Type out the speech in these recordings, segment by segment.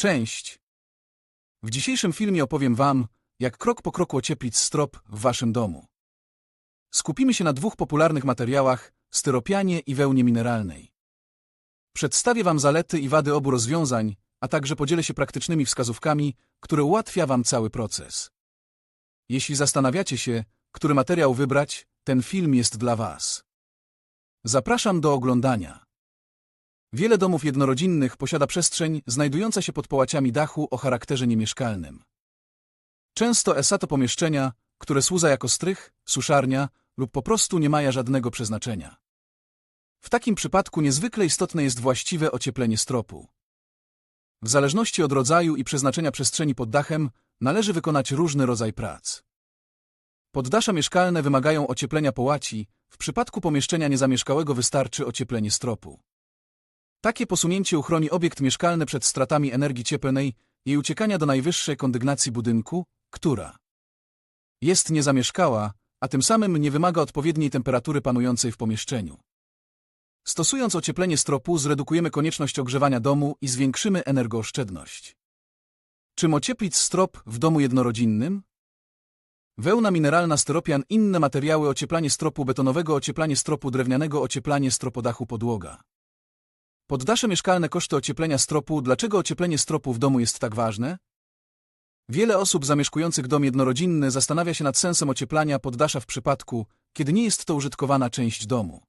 Cześć! W dzisiejszym filmie opowiem Wam, jak krok po kroku ocieplić strop w Waszym domu. Skupimy się na dwóch popularnych materiałach, styropianie i wełnie mineralnej. Przedstawię Wam zalety i wady obu rozwiązań, a także podzielę się praktycznymi wskazówkami, które ułatwia Wam cały proces. Jeśli zastanawiacie się, który materiał wybrać, ten film jest dla Was. Zapraszam do oglądania. Wiele domów jednorodzinnych posiada przestrzeń znajdująca się pod połaciami dachu o charakterze niemieszkalnym. Często ESA to pomieszczenia, które służą jako strych, suszarnia lub po prostu nie mają żadnego przeznaczenia. W takim przypadku niezwykle istotne jest właściwe ocieplenie stropu. W zależności od rodzaju i przeznaczenia przestrzeni pod dachem należy wykonać różny rodzaj prac. Poddasza mieszkalne wymagają ocieplenia połaci, w przypadku pomieszczenia niezamieszkałego wystarczy ocieplenie stropu. Takie posunięcie uchroni obiekt mieszkalny przed stratami energii cieplnej i uciekania do najwyższej kondygnacji budynku, która jest niezamieszkała, a tym samym nie wymaga odpowiedniej temperatury panującej w pomieszczeniu. Stosując ocieplenie stropu zredukujemy konieczność ogrzewania domu i zwiększymy energooszczędność. Czym ocieplić strop w domu jednorodzinnym? Wełna mineralna, styropian, inne materiały, ocieplanie stropu betonowego, ocieplanie stropu drewnianego, ocieplanie stropodachu podłoga. Poddasze mieszkalne koszty ocieplenia stropu. Dlaczego ocieplenie stropu w domu jest tak ważne? Wiele osób zamieszkujących dom jednorodzinny zastanawia się nad sensem ocieplania poddasza w przypadku, kiedy nie jest to użytkowana część domu.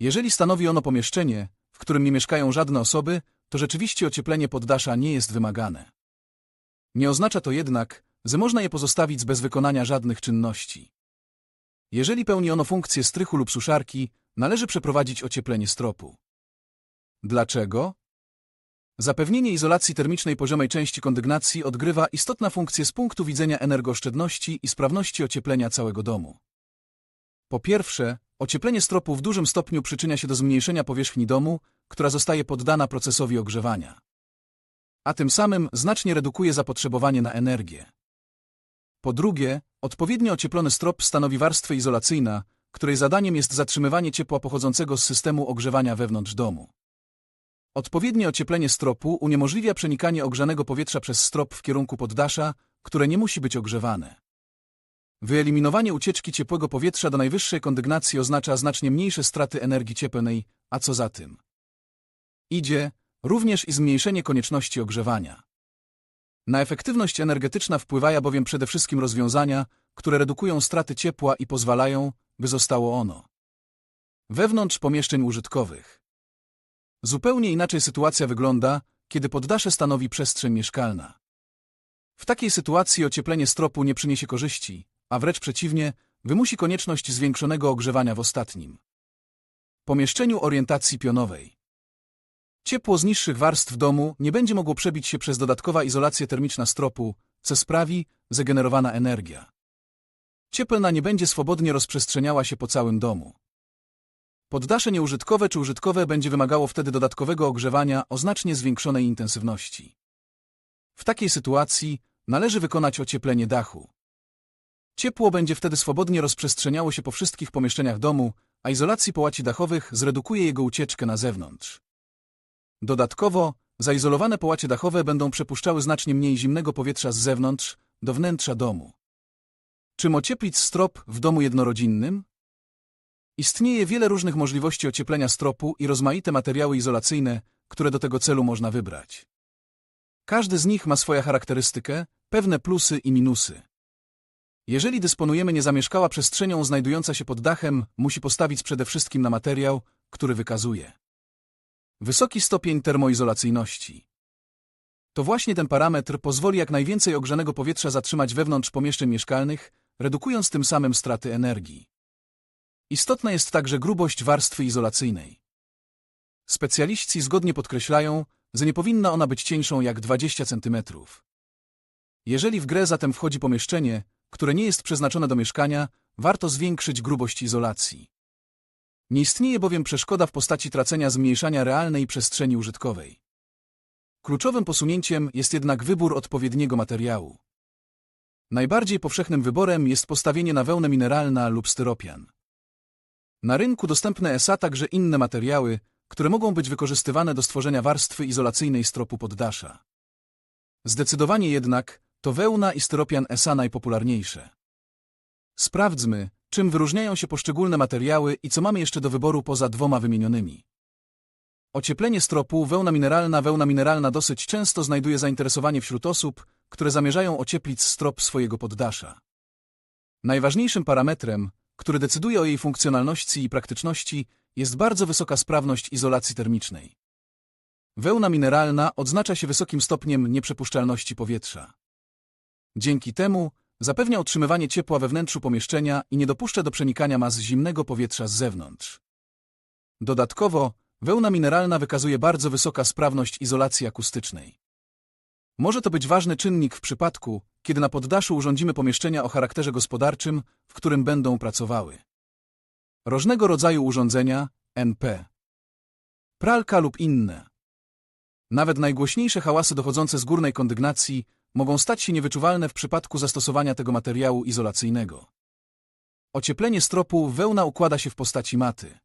Jeżeli stanowi ono pomieszczenie, w którym nie mieszkają żadne osoby, to rzeczywiście ocieplenie poddasza nie jest wymagane. Nie oznacza to jednak, że można je pozostawić bez wykonania żadnych czynności. Jeżeli pełni ono funkcję strychu lub suszarki, należy przeprowadzić ocieplenie stropu. Dlaczego? Zapewnienie izolacji termicznej poziomej części kondygnacji odgrywa istotną funkcję z punktu widzenia energooszczędności i sprawności ocieplenia całego domu. Po pierwsze, ocieplenie stropu w dużym stopniu przyczynia się do zmniejszenia powierzchni domu, która zostaje poddana procesowi ogrzewania. A tym samym znacznie redukuje zapotrzebowanie na energię. Po drugie, odpowiednio ocieplony strop stanowi warstwę izolacyjna, której zadaniem jest zatrzymywanie ciepła pochodzącego z systemu ogrzewania wewnątrz domu. Odpowiednie ocieplenie stropu uniemożliwia przenikanie ogrzanego powietrza przez strop w kierunku poddasza, które nie musi być ogrzewane. Wyeliminowanie ucieczki ciepłego powietrza do najwyższej kondygnacji oznacza znacznie mniejsze straty energii cieplnej, a co za tym? Idzie również i zmniejszenie konieczności ogrzewania. Na efektywność energetyczna wpływają bowiem przede wszystkim rozwiązania, które redukują straty ciepła i pozwalają, by zostało ono wewnątrz pomieszczeń użytkowych. Zupełnie inaczej sytuacja wygląda, kiedy poddasze stanowi przestrzeń mieszkalna. W takiej sytuacji ocieplenie stropu nie przyniesie korzyści, a wręcz przeciwnie, wymusi konieczność zwiększonego ogrzewania w ostatnim pomieszczeniu orientacji pionowej. Ciepło z niższych warstw domu nie będzie mogło przebić się przez dodatkowa izolację termiczna stropu, co sprawi zegenerowana energia. Cieplna nie będzie swobodnie rozprzestrzeniała się po całym domu. Poddasze nieużytkowe czy użytkowe będzie wymagało wtedy dodatkowego ogrzewania o znacznie zwiększonej intensywności. W takiej sytuacji należy wykonać ocieplenie dachu. Ciepło będzie wtedy swobodnie rozprzestrzeniało się po wszystkich pomieszczeniach domu, a izolacji połaci dachowych zredukuje jego ucieczkę na zewnątrz. Dodatkowo, zaizolowane połacie dachowe będą przepuszczały znacznie mniej zimnego powietrza z zewnątrz do wnętrza domu. Czym ocieplić strop w domu jednorodzinnym? Istnieje wiele różnych możliwości ocieplenia stropu i rozmaite materiały izolacyjne, które do tego celu można wybrać. Każdy z nich ma swoją charakterystykę, pewne plusy i minusy. Jeżeli dysponujemy niezamieszkała przestrzenią znajdująca się pod dachem, musi postawić przede wszystkim na materiał, który wykazuje wysoki stopień termoizolacyjności. To właśnie ten parametr pozwoli jak najwięcej ogrzanego powietrza zatrzymać wewnątrz pomieszczeń mieszkalnych, redukując tym samym straty energii. Istotna jest także grubość warstwy izolacyjnej. Specjaliści zgodnie podkreślają, że nie powinna ona być cieńszą jak 20 cm. Jeżeli w grę zatem wchodzi pomieszczenie, które nie jest przeznaczone do mieszkania, warto zwiększyć grubość izolacji. Nie istnieje bowiem przeszkoda w postaci tracenia zmniejszania realnej przestrzeni użytkowej. Kluczowym posunięciem jest jednak wybór odpowiedniego materiału. Najbardziej powszechnym wyborem jest postawienie na wełnę mineralna lub styropian. Na rynku dostępne są także inne materiały, które mogą być wykorzystywane do stworzenia warstwy izolacyjnej stropu poddasza. Zdecydowanie jednak to wełna i styropian ESA najpopularniejsze. Sprawdźmy, czym wyróżniają się poszczególne materiały i co mamy jeszcze do wyboru poza dwoma wymienionymi. Ocieplenie stropu, wełna mineralna. Wełna mineralna dosyć często znajduje zainteresowanie wśród osób, które zamierzają ocieplić strop swojego poddasza. Najważniejszym parametrem, który decyduje o jej funkcjonalności i praktyczności, jest bardzo wysoka sprawność izolacji termicznej. Wełna mineralna odznacza się wysokim stopniem nieprzepuszczalności powietrza. Dzięki temu zapewnia utrzymywanie ciepła we wnętrzu pomieszczenia i nie dopuszcza do przenikania mas zimnego powietrza z zewnątrz. Dodatkowo, wełna mineralna wykazuje bardzo wysoka sprawność izolacji akustycznej. Może to być ważny czynnik w przypadku, kiedy na poddaszu urządzimy pomieszczenia o charakterze gospodarczym, w którym będą pracowały. Różnego rodzaju urządzenia, NP. Pralka lub inne. Nawet najgłośniejsze hałasy dochodzące z górnej kondygnacji mogą stać się niewyczuwalne w przypadku zastosowania tego materiału izolacyjnego. Ocieplenie stropu wełna układa się w postaci maty.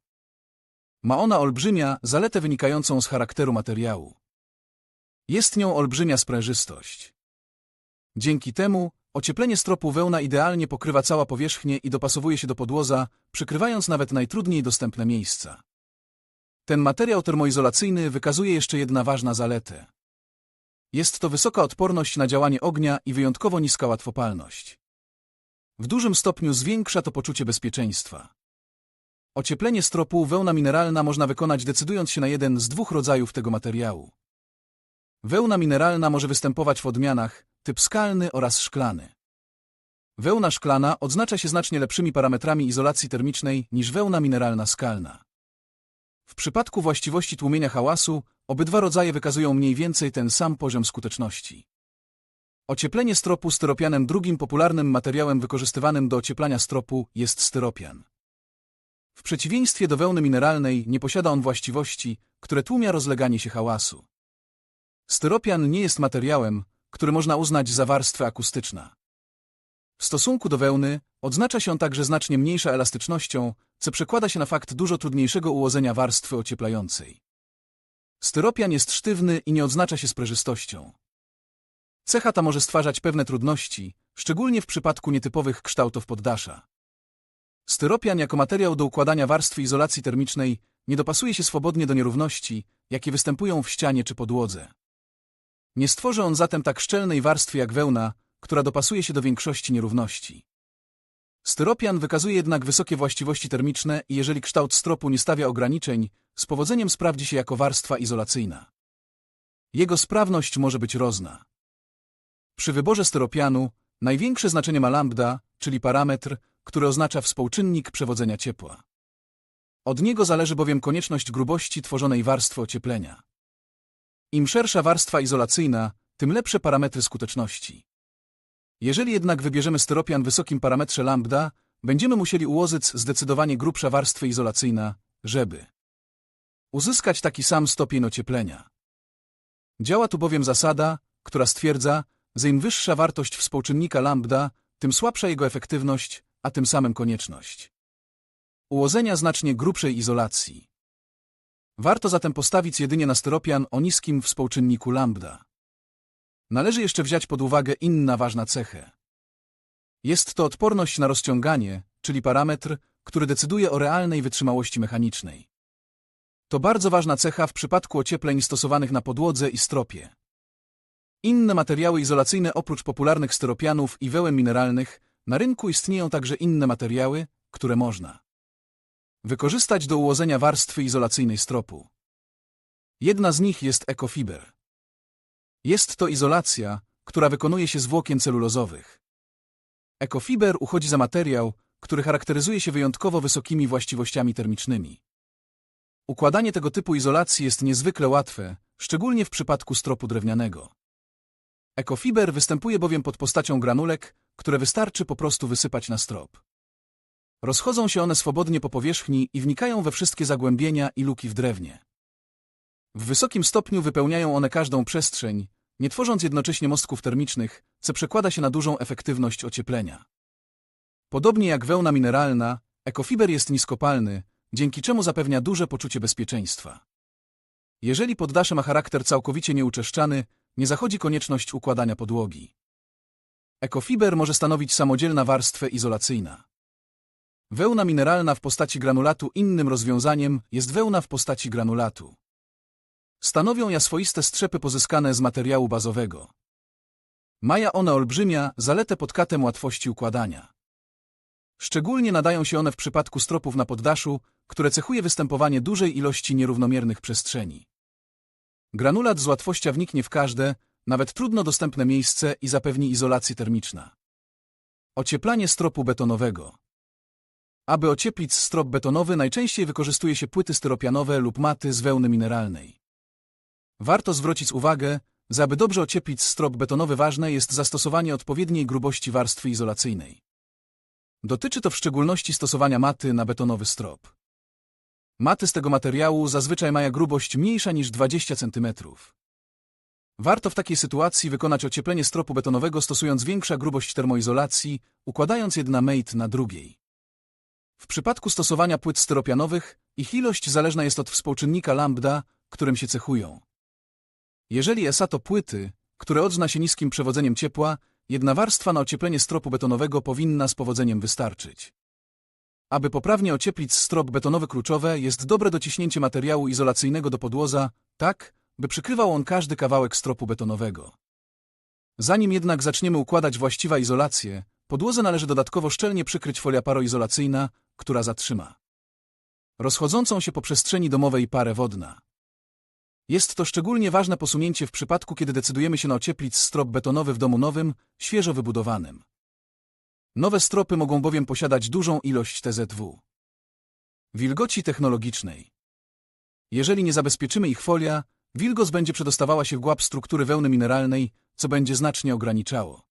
Ma ona olbrzymia zaletę wynikającą z charakteru materiału. Jest nią olbrzymia sprężystość. Dzięki temu ocieplenie stropu wełna idealnie pokrywa cała powierzchnię i dopasowuje się do podłoza, przykrywając nawet najtrudniej dostępne miejsca. Ten materiał termoizolacyjny wykazuje jeszcze jedna ważna zaletę. Jest to wysoka odporność na działanie ognia i wyjątkowo niska łatwopalność. W dużym stopniu zwiększa to poczucie bezpieczeństwa. Ocieplenie stropu wełna mineralna można wykonać decydując się na jeden z dwóch rodzajów tego materiału. Wełna mineralna może występować w odmianach typ skalny oraz szklany. Wełna szklana odznacza się znacznie lepszymi parametrami izolacji termicznej niż wełna mineralna skalna. W przypadku właściwości tłumienia hałasu obydwa rodzaje wykazują mniej więcej ten sam poziom skuteczności. Ocieplenie stropu styropianem drugim popularnym materiałem wykorzystywanym do ocieplania stropu jest styropian. W przeciwieństwie do wełny mineralnej nie posiada on właściwości, które tłumia rozleganie się hałasu. Styropian nie jest materiałem, który można uznać za warstwę akustyczna. W stosunku do wełny odznacza się także znacznie mniejsza elastycznością, co przekłada się na fakt dużo trudniejszego ułożenia warstwy ocieplającej. Styropian jest sztywny i nie odznacza się sprężystością. Cecha ta może stwarzać pewne trudności, szczególnie w przypadku nietypowych kształtów poddasza. Styropian jako materiał do układania warstwy izolacji termicznej nie dopasuje się swobodnie do nierówności, jakie występują w ścianie czy podłodze. Nie stworzy on zatem tak szczelnej warstwy jak wełna, która dopasuje się do większości nierówności. Styropian wykazuje jednak wysokie właściwości termiczne i jeżeli kształt stropu nie stawia ograniczeń, z powodzeniem sprawdzi się jako warstwa izolacyjna. Jego sprawność może być rozna. Przy wyborze styropianu największe znaczenie ma lambda, czyli parametr, który oznacza współczynnik przewodzenia ciepła. Od niego zależy bowiem konieczność grubości tworzonej warstwy ocieplenia. Im szersza warstwa izolacyjna, tym lepsze parametry skuteczności. Jeżeli jednak wybierzemy styropian w wysokim parametrze lambda, będziemy musieli ułożyć zdecydowanie grubsza warstwa izolacyjna, żeby uzyskać taki sam stopień ocieplenia. Działa tu bowiem zasada, która stwierdza, że im wyższa wartość współczynnika lambda, tym słabsza jego efektywność, a tym samym konieczność ułożenia znacznie grubszej izolacji. Warto zatem postawić jedynie na styropian o niskim współczynniku lambda. Należy jeszcze wziąć pod uwagę inna ważna cechę. Jest to odporność na rozciąganie, czyli parametr, który decyduje o realnej wytrzymałości mechanicznej. To bardzo ważna cecha w przypadku ociepleń stosowanych na podłodze i stropie. Inne materiały izolacyjne oprócz popularnych styropianów i wełem mineralnych, na rynku istnieją także inne materiały, które można wykorzystać do ułożenia warstwy izolacyjnej stropu. Jedna z nich jest ekofiber. Jest to izolacja, która wykonuje się z włokien celulozowych. Ekofiber uchodzi za materiał, który charakteryzuje się wyjątkowo wysokimi właściwościami termicznymi. Układanie tego typu izolacji jest niezwykle łatwe, szczególnie w przypadku stropu drewnianego. Ekofiber występuje bowiem pod postacią granulek, które wystarczy po prostu wysypać na strop. Rozchodzą się one swobodnie po powierzchni i wnikają we wszystkie zagłębienia i luki w drewnie. W wysokim stopniu wypełniają one każdą przestrzeń, nie tworząc jednocześnie mostków termicznych, co przekłada się na dużą efektywność ocieplenia. Podobnie jak wełna mineralna, ekofiber jest niskopalny, dzięki czemu zapewnia duże poczucie bezpieczeństwa. Jeżeli poddasze ma charakter całkowicie nieuczeszczany, nie zachodzi konieczność układania podłogi. Ekofiber może stanowić samodzielna warstwę izolacyjna. Wełna mineralna w postaci granulatu innym rozwiązaniem jest wełna w postaci granulatu. Stanowią ja swoiste strzepy pozyskane z materiału bazowego. Maja one olbrzymia zaletę pod katem łatwości układania. Szczególnie nadają się one w przypadku stropów na poddaszu, które cechuje występowanie dużej ilości nierównomiernych przestrzeni. Granulat z łatwością wniknie w każde, nawet trudno dostępne miejsce i zapewni izolację termiczna. Ocieplanie stropu betonowego. Aby ocieplić strop betonowy najczęściej wykorzystuje się płyty styropianowe lub maty z wełny mineralnej. Warto zwrócić uwagę, że aby dobrze ocieplić strop betonowy ważne jest zastosowanie odpowiedniej grubości warstwy izolacyjnej. Dotyczy to w szczególności stosowania maty na betonowy strop. Maty z tego materiału zazwyczaj mają grubość mniejsza niż 20 cm. Warto w takiej sytuacji wykonać ocieplenie stropu betonowego stosując większa grubość termoizolacji, układając jedna mate na drugiej. W przypadku stosowania płyt styropianowych ich ilość zależna jest od współczynnika lambda, którym się cechują. Jeżeli SA to płyty, które odzna się niskim przewodzeniem ciepła, jedna warstwa na ocieplenie stropu betonowego powinna z powodzeniem wystarczyć. Aby poprawnie ocieplić strop betonowy kluczowe jest dobre dociśnięcie materiału izolacyjnego do podłoza, tak, by przykrywał on każdy kawałek stropu betonowego. Zanim jednak zaczniemy układać właściwa izolację, podłozę należy dodatkowo szczelnie przykryć folia paroizolacyjna, która zatrzyma rozchodzącą się po przestrzeni domowej parę wodna. Jest to szczególnie ważne posunięcie w przypadku, kiedy decydujemy się na ocieplić strop betonowy w domu nowym, świeżo wybudowanym. Nowe stropy mogą bowiem posiadać dużą ilość TZW. Wilgoci technologicznej. Jeżeli nie zabezpieczymy ich folia, wilgoć będzie przedostawała się w głąb struktury wełny mineralnej, co będzie znacznie ograniczało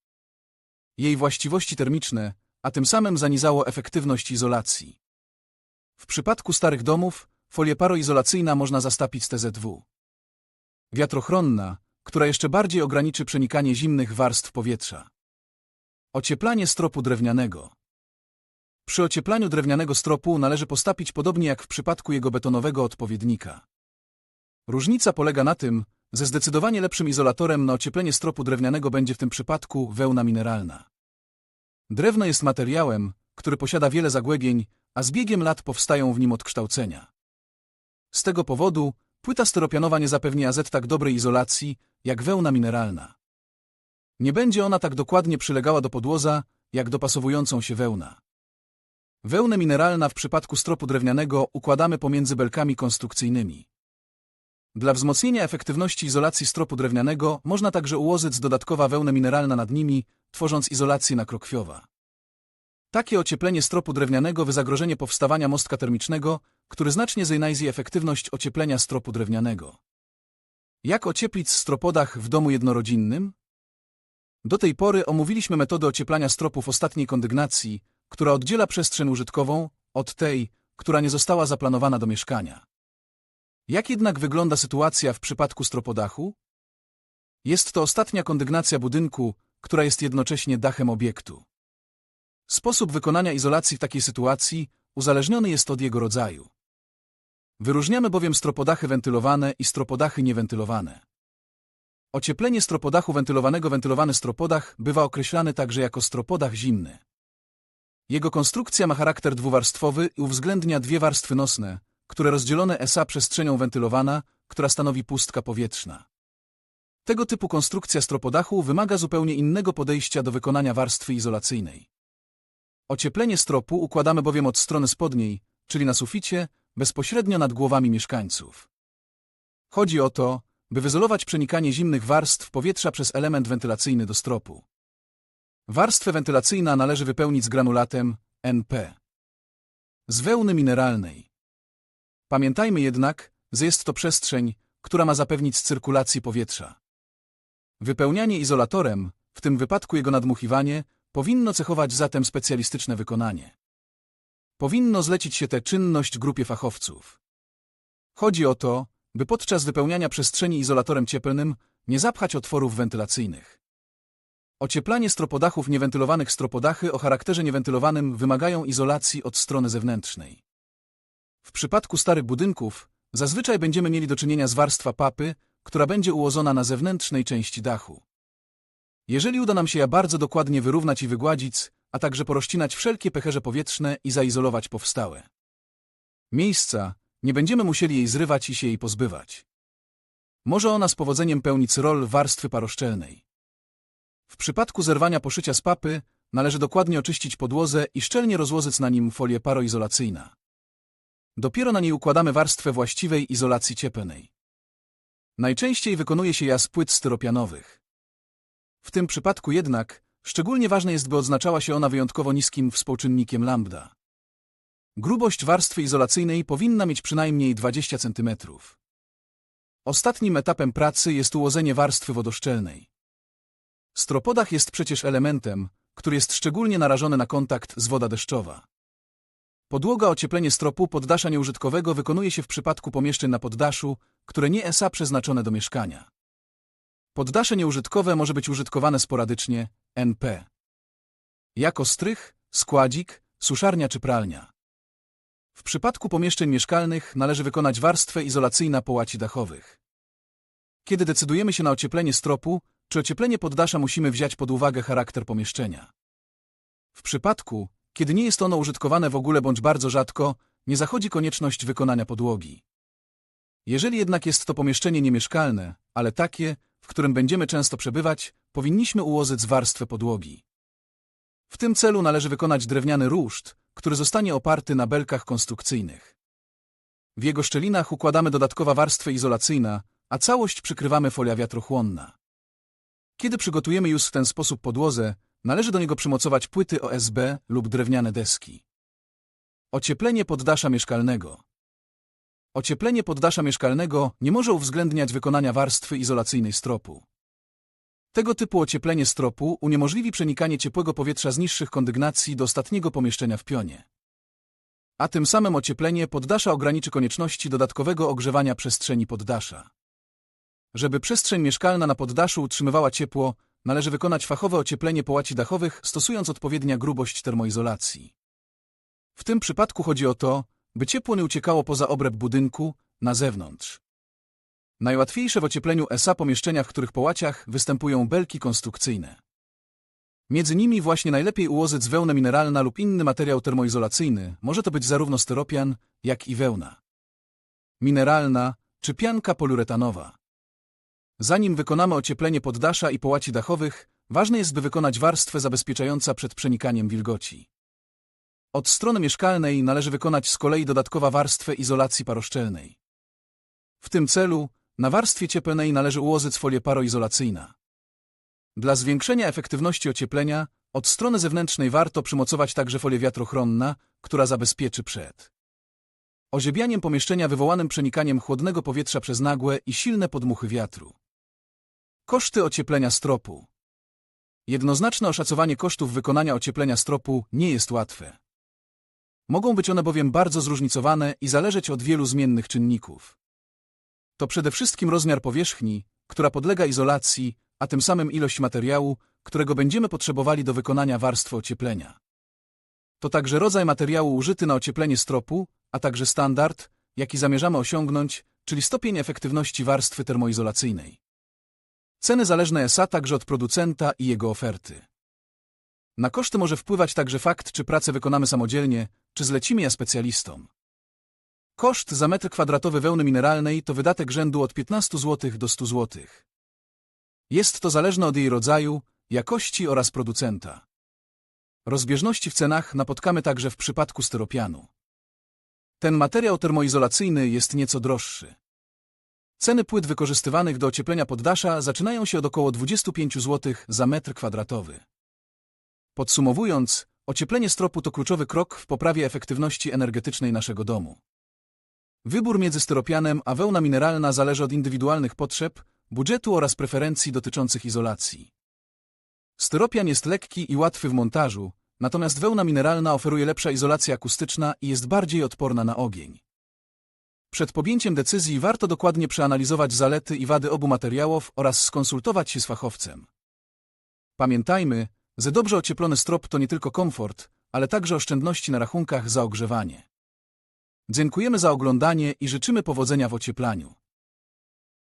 jej właściwości termiczne, a tym samym zanizało efektywność izolacji. W przypadku starych domów folię paroizolacyjna można zastapić TZW. Wiatrochronna, która jeszcze bardziej ograniczy przenikanie zimnych warstw powietrza. Ocieplanie stropu drewnianego. Przy ocieplaniu drewnianego stropu należy postapić podobnie jak w przypadku jego betonowego odpowiednika. Różnica polega na tym, że zdecydowanie lepszym izolatorem na ocieplenie stropu drewnianego będzie w tym przypadku wełna mineralna. Drewno jest materiałem, który posiada wiele zagłębień, a z biegiem lat powstają w nim odkształcenia. Z tego powodu płyta styropianowa nie zapewni AZ tak dobrej izolacji, jak wełna mineralna. Nie będzie ona tak dokładnie przylegała do podłoza, jak dopasowującą się wełna. Wełnę mineralna w przypadku stropu drewnianego układamy pomiędzy belkami konstrukcyjnymi. Dla wzmocnienia efektywności izolacji stropu drewnianego można także ułożyć dodatkowa wełnę mineralna nad nimi, tworząc izolację nakrokwiowa. Takie ocieplenie stropu drewnianego wy zagrożenie powstawania mostka termicznego, który znacznie zajnajzie efektywność ocieplenia stropu drewnianego. Jak ocieplić stropodach w domu jednorodzinnym? Do tej pory omówiliśmy metodę ocieplania stropów ostatniej kondygnacji, która oddziela przestrzeń użytkową od tej, która nie została zaplanowana do mieszkania. Jak jednak wygląda sytuacja w przypadku stropodachu? Jest to ostatnia kondygnacja budynku, która jest jednocześnie dachem obiektu. Sposób wykonania izolacji w takiej sytuacji uzależniony jest od jego rodzaju. Wyróżniamy bowiem stropodachy wentylowane i stropodachy niewentylowane. Ocieplenie stropodachu wentylowanego wentylowany stropodach bywa określany także jako stropodach zimny. Jego konstrukcja ma charakter dwuwarstwowy i uwzględnia dwie warstwy nosne, które rozdzielone SA przestrzenią wentylowana, która stanowi pustka powietrzna. Tego typu konstrukcja stropodachu wymaga zupełnie innego podejścia do wykonania warstwy izolacyjnej. Ocieplenie stropu układamy bowiem od strony spodniej, czyli na suficie, bezpośrednio nad głowami mieszkańców. Chodzi o to, by wyzolować przenikanie zimnych warstw powietrza przez element wentylacyjny do stropu. Warstwę wentylacyjna należy wypełnić z granulatem NP. Z wełny mineralnej. Pamiętajmy jednak, że jest to przestrzeń, która ma zapewnić cyrkulację powietrza. Wypełnianie izolatorem, w tym wypadku jego nadmuchiwanie, powinno cechować zatem specjalistyczne wykonanie. Powinno zlecić się tę czynność grupie fachowców. Chodzi o to, by podczas wypełniania przestrzeni izolatorem cieplnym nie zapchać otworów wentylacyjnych. Ocieplanie stropodachów niewentylowanych stropodachy o charakterze niewentylowanym wymagają izolacji od strony zewnętrznej. W przypadku starych budynków zazwyczaj będziemy mieli do czynienia z warstwa papy, która będzie ułożona na zewnętrznej części dachu. Jeżeli uda nam się je bardzo dokładnie wyrównać i wygładzić, a także porozcinać wszelkie pęcherze powietrzne i zaizolować powstałe miejsca, nie będziemy musieli jej zrywać i się jej pozbywać. Może ona z powodzeniem pełnić rol warstwy paroszczelnej. W przypadku zerwania poszycia z papy należy dokładnie oczyścić podłozę i szczelnie rozłożyć na nim folię paroizolacyjna. Dopiero na niej układamy warstwę właściwej izolacji cieplnej. Najczęściej wykonuje się ją z płyt styropianowych. W tym przypadku jednak szczególnie ważne jest, by odznaczała się ona wyjątkowo niskim współczynnikiem lambda. Grubość warstwy izolacyjnej powinna mieć przynajmniej 20 cm. Ostatnim etapem pracy jest ułożenie warstwy wodoszczelnej. Stropodach jest przecież elementem, który jest szczególnie narażony na kontakt z woda deszczowa. Podłoga ocieplenie stropu poddasza nieużytkowego wykonuje się w przypadku pomieszczeń na poddaszu, które nie SA przeznaczone do mieszkania. Poddasze nieużytkowe może być użytkowane sporadycznie, NP. Jako strych, składzik, suszarnia czy pralnia. W przypadku pomieszczeń mieszkalnych należy wykonać warstwę izolacyjna połaci dachowych. Kiedy decydujemy się na ocieplenie stropu, czy ocieplenie poddasza musimy wziąć pod uwagę charakter pomieszczenia. W przypadku, kiedy nie jest ono użytkowane w ogóle bądź bardzo rzadko, nie zachodzi konieczność wykonania podłogi. Jeżeli jednak jest to pomieszczenie niemieszkalne, ale takie, w którym będziemy często przebywać, powinniśmy ułożyć warstwę podłogi. W tym celu należy wykonać drewniany ruszt, który zostanie oparty na belkach konstrukcyjnych. W jego szczelinach układamy dodatkowa warstwę izolacyjna, a całość przykrywamy folia wiatrochłonna. Kiedy przygotujemy już w ten sposób podłozę, należy do niego przymocować płyty OSB lub drewniane deski. Ocieplenie poddasza mieszkalnego Ocieplenie poddasza mieszkalnego nie może uwzględniać wykonania warstwy izolacyjnej stropu. Tego typu ocieplenie stropu uniemożliwi przenikanie ciepłego powietrza z niższych kondygnacji do ostatniego pomieszczenia w pionie. A tym samym ocieplenie poddasza ograniczy konieczności dodatkowego ogrzewania przestrzeni poddasza. Żeby przestrzeń mieszkalna na poddaszu utrzymywała ciepło, należy wykonać fachowe ocieplenie połaci dachowych, stosując odpowiednia grubość termoizolacji. W tym przypadku chodzi o to, by ciepło nie uciekało poza obręb budynku, na zewnątrz. Najłatwiejsze w ociepleniu SA pomieszczenia, w których połaciach występują belki konstrukcyjne. Między nimi właśnie najlepiej ułożyć wełnę mineralna lub inny materiał termoizolacyjny, może to być zarówno styropian, jak i wełna. Mineralna czy pianka poliuretanowa. Zanim wykonamy ocieplenie poddasza i połaci dachowych, ważne jest, by wykonać warstwę zabezpieczająca przed przenikaniem wilgoci. Od strony mieszkalnej należy wykonać z kolei dodatkowa warstwę izolacji paroszczelnej. W tym celu na warstwie cieplnej należy ułożyć folię paroizolacyjna. Dla zwiększenia efektywności ocieplenia od strony zewnętrznej warto przymocować także folię wiatrochronna, która zabezpieczy przed oziebianiem pomieszczenia wywołanym przenikaniem chłodnego powietrza przez nagłe i silne podmuchy wiatru. Koszty ocieplenia stropu Jednoznaczne oszacowanie kosztów wykonania ocieplenia stropu nie jest łatwe. Mogą być one bowiem bardzo zróżnicowane i zależeć od wielu zmiennych czynników. To przede wszystkim rozmiar powierzchni, która podlega izolacji, a tym samym ilość materiału, którego będziemy potrzebowali do wykonania warstwy ocieplenia. To także rodzaj materiału użyty na ocieplenie stropu, a także standard, jaki zamierzamy osiągnąć, czyli stopień efektywności warstwy termoizolacyjnej. Ceny zależne są także od producenta i jego oferty. Na koszty może wpływać także fakt, czy pracę wykonamy samodzielnie, czy zlecimy je specjalistom. Koszt za metr kwadratowy wełny mineralnej to wydatek rzędu od 15 zł do 100 zł. Jest to zależne od jej rodzaju, jakości oraz producenta. Rozbieżności w cenach napotkamy także w przypadku styropianu. Ten materiał termoizolacyjny jest nieco droższy. Ceny płyt wykorzystywanych do ocieplenia poddasza zaczynają się od około 25 zł za metr kwadratowy. Podsumowując, ocieplenie stropu to kluczowy krok w poprawie efektywności energetycznej naszego domu. Wybór między styropianem a wełna mineralna zależy od indywidualnych potrzeb, budżetu oraz preferencji dotyczących izolacji. Styropian jest lekki i łatwy w montażu, natomiast wełna mineralna oferuje lepsza izolacja akustyczna i jest bardziej odporna na ogień. Przed podjęciem decyzji warto dokładnie przeanalizować zalety i wady obu materiałów oraz skonsultować się z fachowcem. Pamiętajmy, że dobrze ocieplony strop to nie tylko komfort, ale także oszczędności na rachunkach za ogrzewanie. Dziękujemy za oglądanie i życzymy powodzenia w ocieplaniu.